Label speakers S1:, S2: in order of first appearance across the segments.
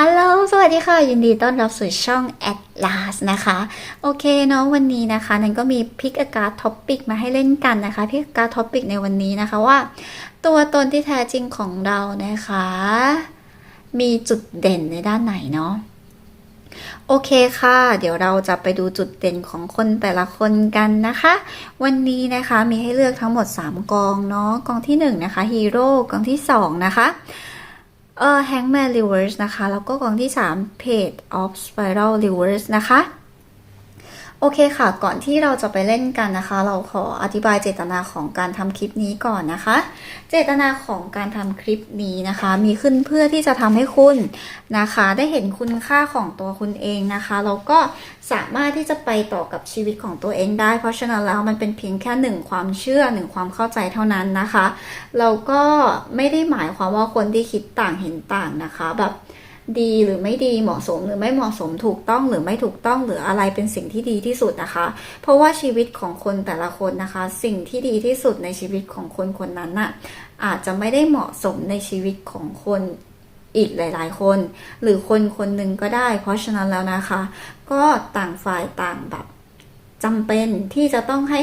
S1: อัลโหลสวัสดีค่ะ ยินดีต้อนรับสู่ช่อง Atlas นะคะ โอเคเนาะวันนี้นะคะ นันก็มีพิกอากาศท็อปิกมาให้เล่นกันนะคะพิกอากาศท็อปิกในวันนี้นะคะว่า ตัวตนที่แท้จริงของเรานะคะ มีจุดเด่นในด้านไหนเนาะโอเคค่ะ เดี๋ยวเราจะไปดูจุดเด่นของคนแต่ละคนกันนะคะ วันนี้นะคะมีให้เลือกทั้งหมด 3 กองเนาะกองที่ 1 นะคะฮีโร่กองที่ 2 นะคะ เออ Hangman Reverse นะคะ แล้วก็กองที่ 3 Page of Spiral Reverse นะคะ โอเคค่ะ ก่อนที่เราจะไปเล่นกันนะคะ เราขออธิบายเจตนาของการทำคลิปนี้ก่อนนะคะ เจตนาของการทำคลิปนี้นะคะ มีขึ้นเพื่อที่จะทำให้คุณนะคะ ได้เห็นคุณค่าของตัวคุณเองนะคะแล้วก็สามารถที่จะไปต่อกับชีวิตของตัวเองได้ เพราะฉะนั้นแล้วมันเป็นเพียงแค่หนึ่งความเชื่อหนึ่งความเข้าใจเท่านั้นนะคะเราก็ไม่ได้หมายความว่าคนที่คิดต่างเห็นต่างนะคะแบบ ดีหรือไม่ดีเหมาะสมหรือไม่เหมาะสมถูกต้องหรือไม่ถูกต้องหรืออะไรเป็นสิ่งที่ดีที่สุดนะคะ เพราะว่าชีวิตของคนแต่ละคนนะคะ สิ่งที่ดีที่สุดในชีวิตของคนคนนั้นน่ะอาจจะไม่ได้เหมาะสมในชีวิตของคนอีกหลาย ๆ คน หรือคนคนหนึ่งก็ได้ เพราะฉะนั้นแล้วนะคะ ก็ต่างฝ่ายต่างแบบจำเป็นที่จะต้องให้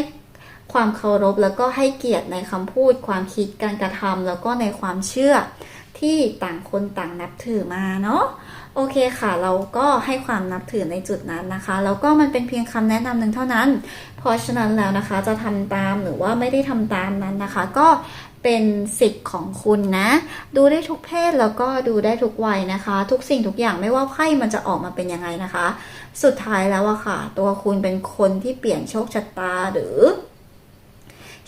S1: ความเคารพแล้วก็ให้เกียรติในคำพูด ความคิดการกระทำแล้วก็ในความเชื่อ ที่ต่างคนต่างนับถือมาเนาะโอเคค่ะ เราก็ให้ความนับถือในจุดนั้นนะคะแล้วก็มันเป็นเพียงคำแนะนำหนึ่งเท่านั้น เพราะฉะนั้นแล้วนะคะจะทำตามหรือว่าไม่ได้ทำตามนั้นนะคะ ก็เป็นสิทธิ์ของคุณนะ ดูได้ทุกเพศแล้วก็ดูได้ทุกวัยนะคะ ทุกสิ่งทุกอย่างไม่ว่าไพ่มันจะออกมาเป็นยังไงนะคะ สุดท้ายแล้วอะค่ะ ตัวคุณเป็นคนที่เปลี่ยนโชคชะตาหรือ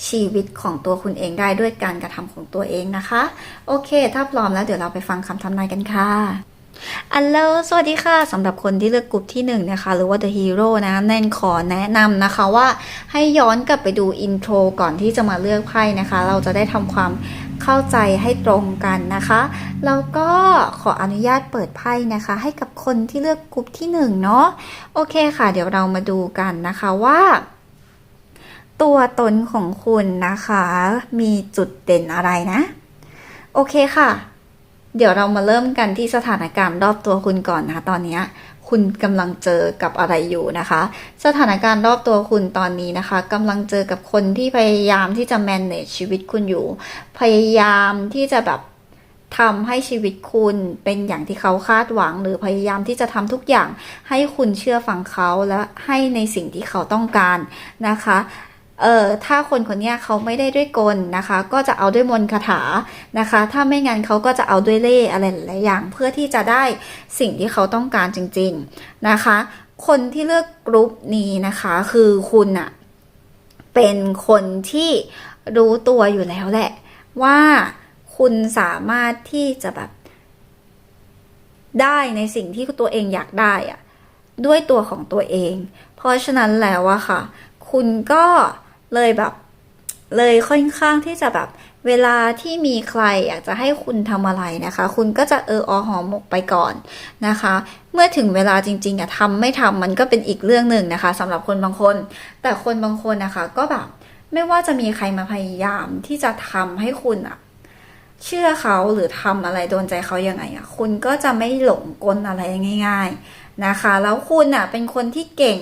S1: ชีวิตของตัวคุณเองได้ด้วยการกระทำของตัวเองนะคะ โอเค ถ้าพร้อมแล้วเดี๋ยวเราไปฟังคำทำนายกันค่ะอัลโหลสวัสดีค่ะสำหรับคนที่เลือกกลุ่มที่หนึ่งนะคะหรือว่า The Hero นะแนนขอแนะนำนะคะว่าให้ย้อนกลับไปดูอินโทรก่อนที่จะมาเลือกไพ่นะคะ เราจะได้ทำความเข้าใจให้ตรงกันนะคะ แล้วก็ขออนุญาตเปิดไพ่นะคะ ให้กับคนที่เลือกกลุ่มที่หนึ่งเนาะโอเคค่ะ เดี๋ยวเรามาดูกันนะคะว่า ตัวตนของคุณนะคะ มีจุดเด่นอะไรนะ โอเคค่ะ เดี๋ยวเรามาเริ่มกันที่สถานการณ์รอบตัวคุณก่อนนะคะตอนนี้คุณกำลังเจอกับอะไรอยู่นะคะ สถานการณ์รอบตัวคุณตอนนี้นะคะกำลังเจอกับคนที่พยายามที่จะ manage ชีวิตคุณอยู่ พยายามที่จะแบบทำให้ชีวิตคุณเป็นอย่างที่เขาคาดหวัง หรือพยายามที่จะทำทุกอย่างให้คุณเชื่อฟังเขาและให้ในสิ่งที่เขาต้องการนะคะ เออถ้าคนคนนี้เขาไม่ได้ด้วยกลนะคะ ก็จะเอาด้วยมนต์คาถานะคะ ถ้าไม่งั้นเขาก็จะเอาด้วยเล่อะไรหลายอย่าง เพื่อที่จะได้สิ่งที่เขาต้องการจริง ๆนะคะ คนที่เลือกกรุ๊ปนี้นะคะคือคุณอะเป็นคนที่รู้ตัวอยู่แล้วแหละ ว่าคุณสามารถที่จะแบบได้ในสิ่งที่ตัวเองอยากได้อะด้วยตัวของตัวเอง เพราะฉะนั้นแล้วอะค่ะ คุณก็ เลยแบบ เลยค่อนข้างที่จะแบบเวลาที่มีใครอยากจะให้คุณทำอะไรนะคะ คุณก็จะเอออหอมหมกไปก่อนนะคะ เมื่อถึงเวลาจริงๆอะทำไม่ทำมันก็เป็นอีกเรื่องหนึ่งนะคะสำหรับคนบางคน แต่คนบางคนนะคะ ก็แบบไม่ว่าจะมีใครมาพยายามที่จะทำให้คุณอะเชื่อเขาหรือทำอะไรโดนใจเขายังไงอะคุณก็จะไม่หลงกลอะไรง่าย ๆนะคะ แล้วคุณอะเป็นคนที่เก่ง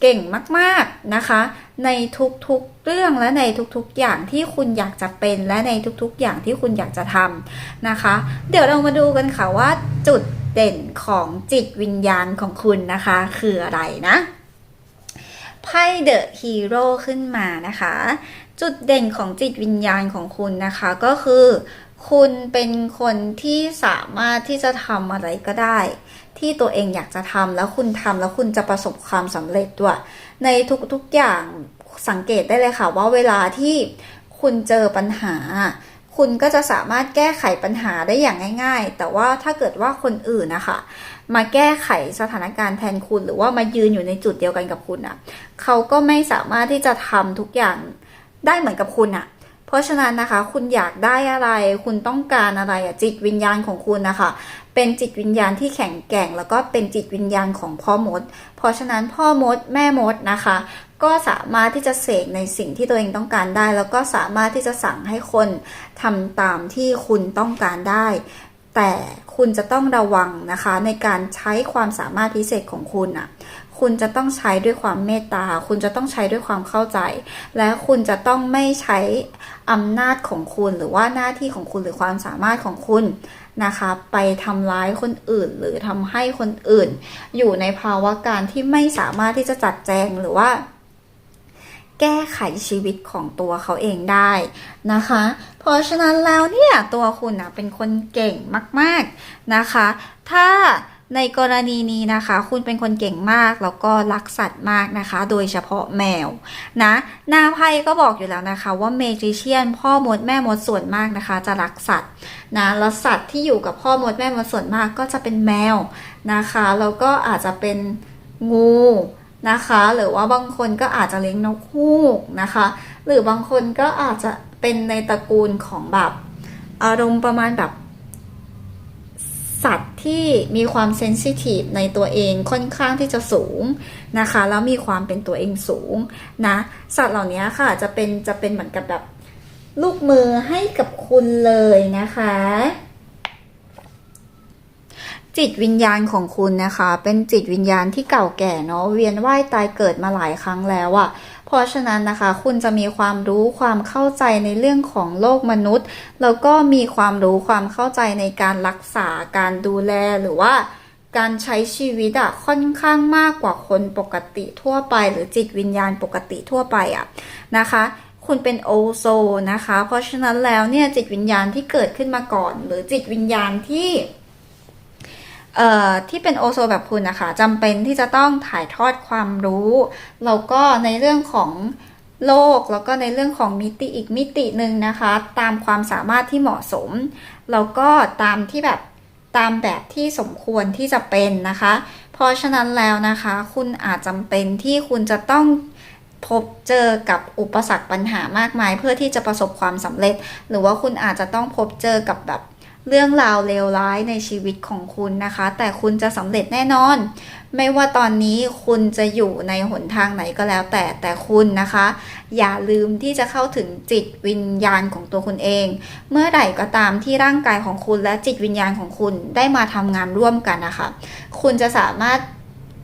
S1: เก่งมากๆนะคะ ในทุกๆเรื่องและในทุกๆอย่างที่คุณอยากจะเป็นและในทุกๆอย่างที่คุณอยากจะทำนะคะ เดี๋ยวเรามาดูกันค่ะว่าจุดเด่นของจิตวิญญาณของคุณนะคะ คืออะไรนะไพ่เดอะฮีโร่ขึ้นมานะคะ จุดเด่นของจิตวิญญาณของคุณนะคะ ก็คือ คุณเป็นคนที่สามารถที่จะทำอะไรก็ได้ ที่ตัวเองอยากจะทำแล้วคุณทำแล้วคุณจะประสบความสำเร็จด้วยในทุกๆอย่างสังเกตได้เลยค่ะว่าเวลาที่คุณเจอปัญหา คุณก็จะสามารถแก้ไขปัญหาได้อย่างง่าย ๆ แต่ว่าถ้าเกิดว่าคนอื่นนะคะมาแก้ไขสถานการณ์แทนคุณหรือว่ามายืนอยู่ในจุดเดียวกันกับคุณอะเขาก็ไม่สามารถที่จะทำทุกอย่างได้เหมือนกับคุณอะ เพราะฉะนั้นนะคะ คุณอยากได้อะไร คุณต้องการอะไรอะจิตวิญญาณของคุณนะคะ เป็นจิตวิญญาณที่แข็งแกร่ง แล้วก็เป็นจิตวิญญาณของพ่อมด เพราะฉะนั้นพ่อมดแม่มดนะคะ ก็สามารถที่จะเสกในสิ่งที่ตัวเองต้องการได้ แล้วก็สามารถที่จะสั่งให้คนทำตามที่คุณต้องการได้ แต่คุณจะต้องระวังนะคะในการใช้ความสามารถพิเศษของคุณอะ คุณจะต้องใช้ด้วยความเมตตา คุณจะต้องใช้ด้วยความเข้าใจ และคุณจะต้องไม่ใช้อำนาจของคุณหรือว่าหน้าที่ของคุณหรือความสามารถของคุณนะคะ ไปทำร้ายคนอื่น หรือทำให้คนอื่น อยู่ในภาวะการที่ไม่สามารถที่จะจัดแจงหรือว่า แก้ไขชีวิตของตัวเขาเองได้นะคะ เพราะฉะนั้นแล้วเนี่ยตัวคุณนะเป็นคนเก่งมาก ๆนะคะ ถ้า ในกรณีนี้นะคะ คุณเป็นคนเก่งมากแล้วก็รักสัตว์มากนะคะ โดยเฉพาะแมวนะหน้าไพ่ก็บอกอยู่แล้วนะคะ ว่าเมจิเชียนพ่อมดแม่มดส่วนมากนะคะ จะรักสัตว์นะแล้วสัตว์ที่อยู่กับพ่อมดแม่มดส่วนมากก็จะเป็นแมวนะคะแล้วก็อาจจะเป็นงูนะคะหรือว่าบางคนก็อาจจะเลี้ยงนกฮูกนะคะ หรือบางคนก็อาจจะเป็นในตระกูลของแบบอารมณ์ประมาณแบบ สัตว์ที่มีความเซนซิทีฟในตัวเองค่อนข้างที่จะสูงนะคะ แล้วมีความเป็นตัวเองสูงนะสัตว์เหล่านี้ค่ะจะเป็นจะเป็นเหมือนกับแบบลูกมือให้กับคุณเลยนะคะ จิตวิญญาณของคุณนะคะ เป็นจิตวิญญาณที่เก่าแก่เนาะเวียนว่ายตายเกิดมาหลายครั้งแล้วอะ เพราะฉะนั้นนะคะ คุณจะมีความรู้ความเข้าใจในเรื่องของโลกมนุษย์ แล้วก็มีความรู้ความเข้าใจในการรักษาการดูแลหรือว่าการใช้ชีวิตอะค่อนข้างมากกว่าคนปกติทั่วไป หรือจิตวิญญาณปกติทั่วไปอะนะคะ คุณเป็นโอโซนะคะ เพราะฉะนั้นแล้วเนี่ยจิตวิญญาณที่เกิดขึ้นมาก่อน หรือจิตวิญญาณที่ ที่เป็นโอโซแบบคุณนะคะจำเป็นที่จะต้องถ่ายทอดความรู้แล้วก็ในเรื่องของโลกแล้วก็ในเรื่องของมิติอีกมิติหนึ่งนะคะ ตามความสามารถที่เหมาะสม แล้วก็ตามที่แบบตามแบบที่สมควรที่จะเป็นนะคะ เพราะฉะนั้นแล้วนะคะ คุณอาจจำเป็นที่คุณจะต้องพบเจอกับอุปสรรคปัญหามากมาย เพื่อที่จะประสบความสำเร็จ หรือว่าคุณอาจจะต้องพบเจอกับแบบ เรื่องราวเลวร้ายในชีวิตของคุณนะคะ แต่คุณจะสำเร็จแน่นอน ไม่ว่าตอนนี้คุณจะอยู่ในหนทางไหนก็แล้วแต่แต่คุณนะคะ อย่าลืมที่จะเข้าถึงจิตวิญญาณของตัวคุณเอง เมื่อไหร่ก็ตามที่ร่างกายของคุณและจิตวิญญาณของคุณได้มาทำงานร่วมกันนะคะ คุณจะสามารถ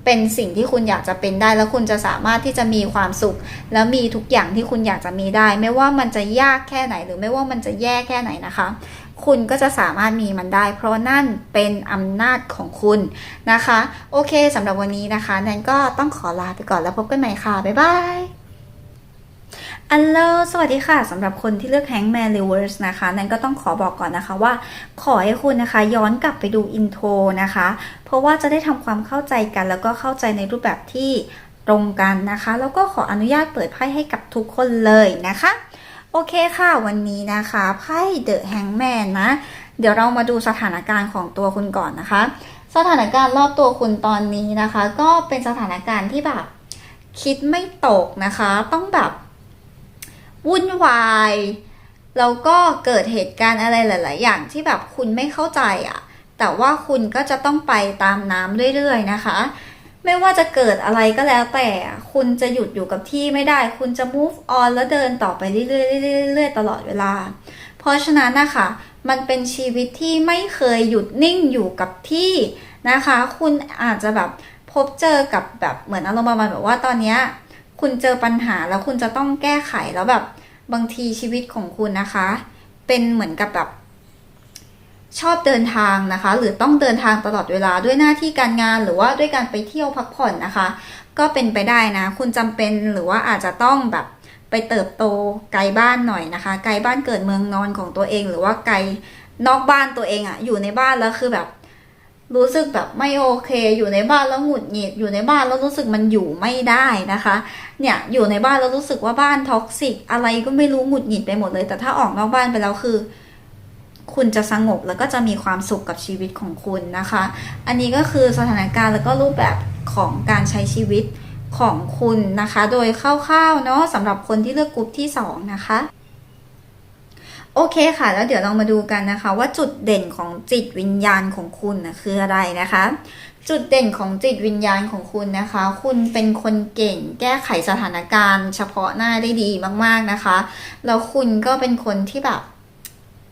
S1: เป็นสิ่งที่คุณอยากจะเป็นได้แล้วคุณจะสามารถที่จะมีความสุข แล้วมีทุกอย่างที่คุณอยากจะมีได้ ไม่ว่ามันจะยากแค่ไหนหรือไม่ว่ามันจะแย่แค่ไหนนะคะ คุณก็จะสามารถมีมันได้ เพราะนั่นเป็นอำนาจของคุณนะคะ โอเคสำหรับวันนี้นะคะแนนก็ต้องขอลาไปก่อนแล้วพบกันใหม่ค่ะ บ๊ายบายอัลโลสวัสดีค่ะสำหรับคนที่เลือก Hangman Reverse นะคะแนนก็ต้องขอบอกก่อนนะคะว่า ขอให้คุณนะคะ ย้อนกลับไปดูอินโทรนะคะ เพราะว่าจะได้ทำความเข้าใจกัน แล้วก็เข้าใจในรูปแบบที่ตรงกันนะคะ แล้วก็ขออนุญาตเปิดไพ่ให้กับทุกคนเลยนะคะ โอเคค่ะ วันนี้นะคะไพ่ The Hangman นะ เดี๋ยวเรามาดูสถานการณ์ของตัวคุณก่อนนะคะ สถานการณ์รอบตัวคุณตอนนี้นะคะ ก็เป็นสถานการณ์ที่แบบ คิดไม่ตกนะคะ ต้องแบบวุ่นวายแล้วก็เกิดเหตุการณ์อะไรหลาย ๆ อย่างที่แบบคุณไม่เข้าใจอะ่ะ แต่ว่าคุณก็จะต้องไปตามน้ำเรื่อย ๆ นะคะ ไม่ว่าจะเกิดอะไรก็แล้วแต่ คุณจะหยุดอยู่กับที่ไม่ได้ คุณจะ move on แล้วเดินต่อไปเรื่อยๆเรื่อยๆตลอดเวลา เพราะฉะนั้นนะคะ มันเป็นชีวิตที่ไม่เคยหยุดนิ่งอยู่กับที่นะคะ คุณอาจจะแบบพบเจอกับแบบเหมือนอารมณ์ประมาณแบบว่าตอนเนี้ยคุณเจอปัญหาแล้วคุณจะต้องแก้ไขแล้วแบบบางทีชีวิตของคุณนะคะ เป็นเหมือนกับแบบ ชอบเดินทางนะคะ หรือต้องเดินทางตลอดเวลาด้วยหน้าที่การงานหรือว่าด้วยการไปเที่ยวพักผ่อนนะคะ ก็เป็นไปได้นะ คุณจำเป็นหรือว่าอาจจะต้องแบบไปเติบโตไกลบ้านหน่อยนะคะ ไกลบ้านเกิดเมืองนอนของตัวเอง หรือว่าไกลนอกบ้านตัวเองอะอยู่ในบ้านแล้วคือแบบ รู้สึกแบบไม่โอเค อยู่ในบ้านแล้วหงุดหงิดอยู่ในบ้านแล้วรู้สึกมันอยู่ไม่ได้นะคะ เนี่ยอยู่ในบ้านแล้วรู้สึกว่าบ้านท็อกซิกอะไรก็ไม่รู้หงุดหงิดไปหมดเลย แต่ถ้าออกนอกบ้านไปแล้วคือ คุณจะสงบแล้วก็จะมีความสุขกับชีวิตของคุณนะคะ อันนี้ก็คือสถานการณ์แล้วก็รูปแบบของการใช้ชีวิตของคุณนะคะ โดยคร่าวๆเนาะสำหรับคนที่เลือกกลุ่มที่สองนะคะโอเคค่ะ แล้วเดี๋ยวเรามาดูกันนะคะ ว่าจุดเด่นของจิตวิญญาณของคุณนะคืออะไรนะคะ จุดเด่นของจิตวิญญาณของคุณนะคะ คุณเป็นคนเก่งแก้ไขสถานการณ์ เฉพาะหน้าได้ดีมากๆนะคะ แล้วคุณก็เป็นคนที่แบบ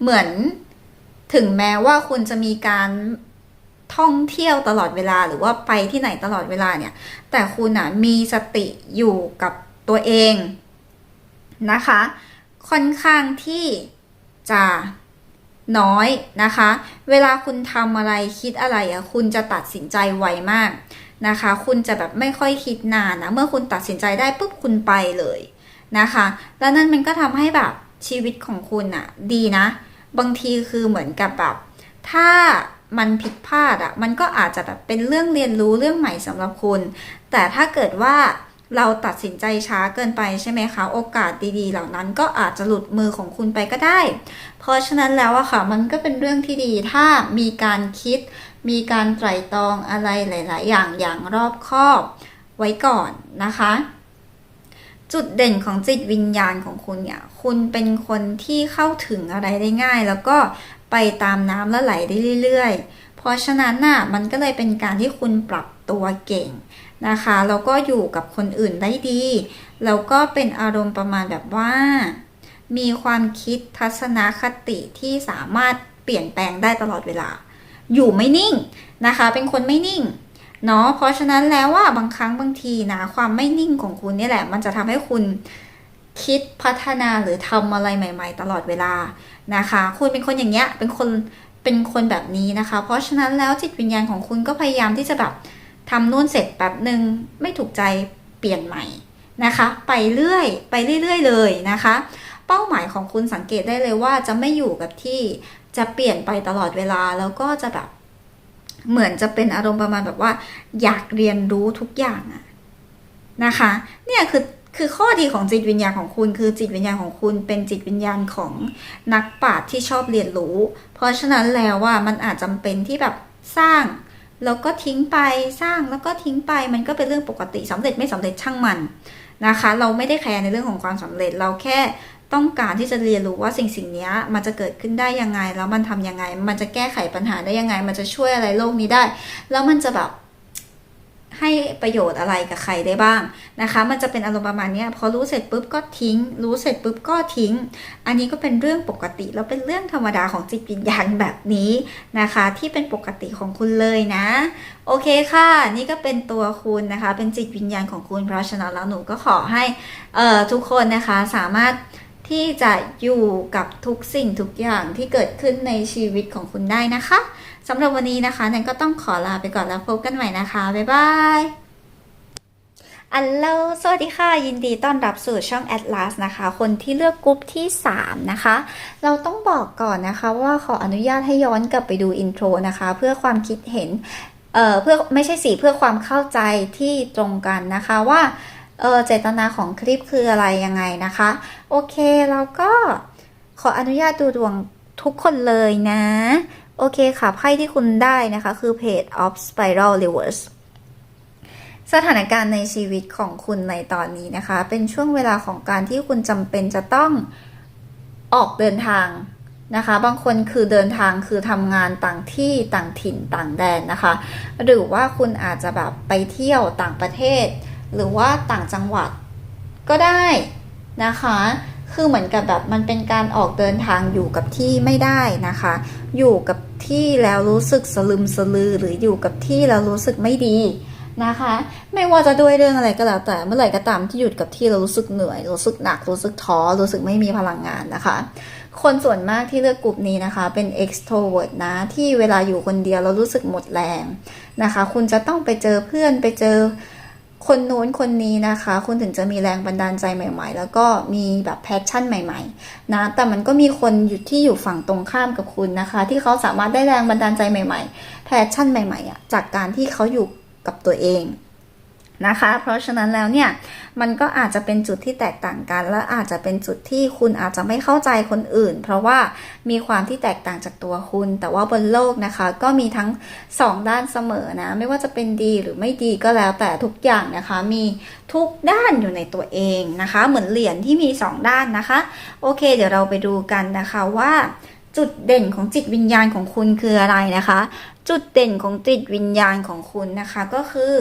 S1: เหมือนถึงแม้ว่าคุณจะมีการท่องเที่ยวตลอดเวลาหรือว่าไปที่ไหนตลอดเวลาเนี่ย แต่คุณอะมีสติอยู่กับตัวเองนะคะ ค่อนข้างที่จะน้อยนะคะ เวลาคุณทำอะไรคิดอะไรอะคุณจะตัดสินใจไวมากนะคะ คุณจะแบบไม่ค่อยคิดนานนะ เมื่อคุณตัดสินใจได้ปุ๊บคุณไปเลยนะคะ แล้วนั่นมันก็ทำให้แบบ ชีวิตของคุณอะดีนะ บางทีคือเหมือนกับแบบถ้ามันผิดพลาดอะมันก็อาจจะแบบเป็นเรื่องเรียนรู้เรื่องใหม่สำหรับคุณ แต่ถ้าเกิดว่าเราตัดสินใจช้าเกินไปใช่ไหมคะ โอกาสดีๆ เหล่านั้นก็อาจจะหลุดมือของคุณไปก็ได้ เพราะฉะนั้นแล้วอะค่ะ มันก็เป็นเรื่องที่ดีถ้ามีการคิด มีการไตร่ตรองอะไรหลาย ๆ อย่างอย่างรอบคอบไว้ก่อนนะคะ จุดเด่นของจิตวิญญาณของคุณเนี่ย คุณเป็นคนที่เข้าถึงอะไรได้ง่าย แล้วก็ไปตามน้ำและไหลได้เรื่อยๆ เพราะฉะนั้นน่ะมันก็เลยเป็นการที่คุณปรับตัวเก่งนะคะแล้วก็อยู่กับคนอื่นได้ดี แล้วก็เป็นอารมณ์ประมาณแบบว่า มีความคิดทัศนคติที่สามารถเปลี่ยนแปลงได้ตลอดเวลา อยู่ไม่นิ่งนะคะ เป็นคนไม่นิ่ง เนาะเพราะฉะนั้นแล้วว่าบางครั้งบางทีนะ ความไม่นิ่งของคุณนี่แหละ มันจะทำให้คุณคิดพัฒนาหรือทำอะไรใหม่ ๆ ตลอดเวลานะคะ คุณเป็นคนอย่างเงี้ยเป็นคนเป็นคนแบบนี้นะคะ เพราะฉะนั้นแล้วจิตวิญญาณของคุณก็พยายามที่จะแบบทำนู่นเสร็จแป๊บหนึ่งไม่ถูกใจเปลี่ยนใหม่นะคะ ไปเรื่อยไปเรื่อย ๆ เลยนะคะ เป้าหมายของคุณสังเกตได้เลยว่าจะไม่อยู่กับที่จะเปลี่ยนไปตลอดเวลาแล้วก็จะแบบ เหมือนจะเป็นอารมณ์ประมาณแบบว่า อยากเรียนรู้ทุกอย่างอะนะคะ เนี่ยคือคือข้อดีของจิตวิญญาณของคุณ คือจิตวิญญาณของคุณเป็นจิตวิญญาณของนักปราชญ์ที่ชอบเรียนรู้ เพราะฉะนั้นแล้วว่ามันอาจจำเป็นที่แบบสร้าง แล้วก็ทิ้งไปสร้างแล้วก็ทิ้งไปมันก็เป็นเรื่องปกติสำเร็จไม่สำเร็จช่างมันนะคะ เราไม่ได้แคร์ในเรื่องของความสำเร็จเราแค่ ต้องการที่จะเรียนรู้ว่าสิ่งสิ่งนี้มันจะเกิดขึ้นได้ยังไง แล้วมันทำยังไง มันจะแก้ไขปัญหาได้ยังไง มันจะช่วยอะไรโลกนี้ได้ แล้วมันจะแบบให้ประโยชน์อะไรกับใครได้บ้างนะคะ มันจะเป็นอารมณ์ประมาณนี้พอรู้เสร็จปุ๊บก็ทิ้ง รู้เสร็จปุ๊บก็ทิ้ง อันนี้ก็เป็นเรื่องปกติแล้วเป็นเรื่องธรรมดาของจิตวิญญาณแบบนี้นะคะ ที่เป็นปกติของคุณเลยนะ โอเคค่ะ นี่ก็เป็นตัวคุณนะคะ เป็นจิตวิญญาณของคุณเพราะฉะนั้นแล้วหนูก็ขอให้ทุกคนนะคะสามารถ ที่จะอยู่กับทุกสิ่งทุกอย่างที่เกิดขึ้นในชีวิตของคุณได้นะคะสำหรับวันนี้นะคะแนนก็ต้องขอลาไปก่อนแล้วพบกันใหม่นะคะ บ๊ายบายอัลโลสวัสดีค่ะ ยินดีต้อนรับสู่ช่อง Atlas นะคะ คนที่เลือกกรุ๊ปที่ 3 นะคะ เราต้องบอกก่อนนะคะว่าขออนุญาตให้ย้อนกลับไปดูอินโทรนะคะ เพื่อความคิดเห็น เอ่อ เพื่อไม่ใช่สีเพื่อความเข้าใจที่ตรงกันนะคะว่า เออเจตนาของคลิปคืออะไรยังไงนะคะ โอเคเราก็ขออนุญาตดูดวงทุกคนเลยนะ โอเคค่ะไพ่ที่คุณได้นะคะ คือ Page of Spiral Reverse สถานการณ์ในชีวิตของคุณในตอนนี้นะคะ เป็นช่วงเวลาของการที่คุณจำเป็นจะต้องออกเดินทางนะคะ บางคนคือเดินทางคือทำงานต่างที่ต่างถิ่นต่างแดนนะคะ หรือว่าคุณอาจจะแบบไปเที่ยวต่างประเทศ หรือว่าต่างจังหวัดก็ได้นะคะ คือเหมือนกับแบบมันเป็นการออกเดินทางอยู่กับที่ไม่ได้นะคะ อยู่กับที่แล้วรู้สึกสลึมสลือหรืออยู่กับที่แล้วรู้สึกไม่ดีนะคะ ไม่ว่าจะด้วยเรื่องอะไรก็แล้วแต่เมื่อไหร่ก็ตามที่หยุดกับที่เรารู้สึกเหนื่อย รู้สึกหนัก รู้สึกท้อ รู้สึกไม่มีพลังงานนะคะ คนส่วนมากที่เลือกกลุ่มนี้นะคะ เป็น extrovert นะ ที่เวลาอยู่คนเดียวเรารู้สึกหมดแรงนะคะ คุณจะต้องไปเจอเพื่อนไปเจอ คนนู้นคนนี้นะคะ คุณถึงจะมีแรงบันดาลใจใหม่ ๆ แล้วก็มีแบบแพชชั่นใหม่ ๆ นะ แต่มันก็มีคนอยู่ที่อยู่ฝั่งตรงข้ามกับคุณนะคะ ที่เขาสามารถได้แรงบันดาลใจใหม่ ๆ แพชชั่นใหม่ๆอะจากการที่เขาอยู่กับตัวเอง นะคะ เพราะฉะนั้นแล้วเนี่ยมันก็อาจจะเป็นจุดที่แตกต่างกัน และอาจจะเป็นจุดที่คุณอาจจะไม่เข้าใจคนอื่น เพราะว่ามีความที่แตกต่างจากตัวคุณ แต่ว่าบนโลกนะคะ ก็มีทั้งสองด้านเสมอนะ ไม่ว่าจะเป็นดีหรือไม่ดีก็แล้วแต่ทุกอย่างนะคะ มีทุกด้านอยู่ในตัวเองนะคะ เหมือนเหรียญที่มีสองด้านนะคะ โอเค เดี๋ยวเราไปดูกันนะคะว่าจุดเด่นของจิตวิญญาณของคุณคืออะไรนะคะ จุดเด่นของจิตวิญญาณของคุณนะคะก็คือ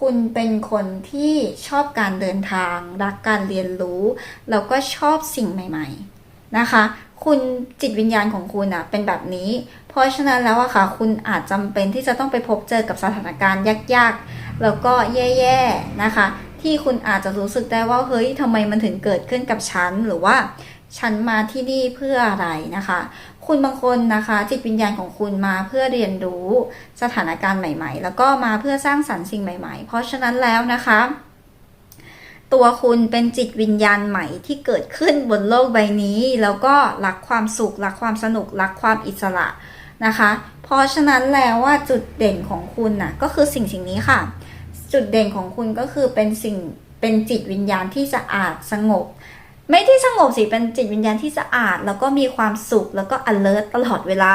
S1: คุณเป็นคนที่ชอบการเดินทาง รักการเรียนรู้ แล้วก็ชอบสิ่งใหม่ ๆนะคะ คุณจิตวิญญาณของคุณอะเป็นแบบนี้ เพราะฉะนั้นแล้วอะค่ะ คุณอาจจำเป็นที่จะต้องไปพบเจอกับสถานการณ์ยากๆ แล้วก็แย่ๆนะคะ ที่คุณอาจจะรู้สึกได้ว่าเฮ้ยทำไมมันถึงเกิดขึ้นกับฉันหรือว่าฉันมาที่นี่เพื่ออะไรนะคะ คุณบางคนนะคะ จิตวิญญาณของคุณมาเพื่อเรียนรู้สถานการณ์ใหม่ ๆ แล้วก็มาเพื่อสร้างสรรค์สิ่งใหม่ ๆ เพราะฉะนั้นแล้วนะคะ ตัวคุณเป็นจิตวิญญาณใหม่ที่เกิดขึ้นบนโลกใบนี้ แล้วก็รักความสุขรักความสนุกรักความอิสระนะคะ เพราะฉะนั้นแล้วว่าจุดเด่นของคุณน่ะก็คือสิ่งสิ่งนี้ค่ะ จุดเด่นของคุณก็คือเป็นสิ่งเป็นจิตวิญญาณที่สะอาดสงบ ไม่ที่สงบสิเป็นจิตวิญญาณที่สะอาด แล้วก็มีความสุขแล้วก็ alert ตลอดเวลา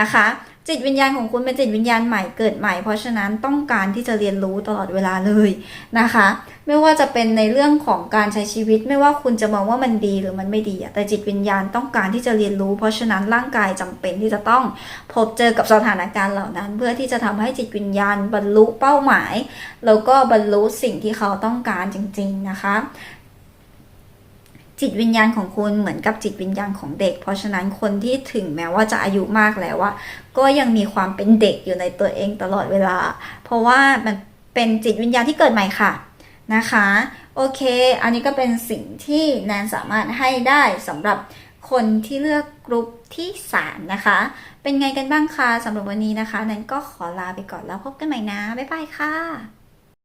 S1: นะคะ จิตวิญญาณของคุณเป็นจิตวิญญาณใหม่เกิดใหม่ เพราะฉะนั้นต้องการที่จะเรียนรู้ตลอดเวลาเลยนะคะ ไม่ว่าจะเป็นในเรื่องของการใช้ชีวิต ไม่ว่าคุณจะมองว่ามันดีหรือมันไม่ดีแต่จิตวิญญาณต้องการที่จะเรียนรู้ เพราะฉะนั้นร่างกายจำเป็นที่จะต้องพบเจอกับสถานการณ์เหล่านั้น เพื่อที่จะทำให้จิตวิญญาณบรรลุเป้าหมาย แล้วก็บรรลุสิ่งที่เขาต้องการจริง ๆนะคะ จิตวิญญาณของคุณเหมือนกับจิตวิญญาณของเด็ก เพราะฉะนั้นคนที่ถึงแม้ว่าจะอายุมากแล้วว่าก็ยังมีความเป็นเด็กอยู่ในตัวเองตลอดเวลา เพราะว่ามันเป็นจิตวิญญาณที่เกิดใหม่ค่ะนะคะ โอเค อันนี้ก็เป็นสิ่งที่แนนสามารถให้ได้สำหรับคนที่เลือกกลุ่มที่ 3 นะคะ เป็นไงกันบ้างคะสำหรับวันนี้นะคะแนนก็ขอลาไปก่อนแล้วพบกันใหม่นะ บ๊ายบายค่ะ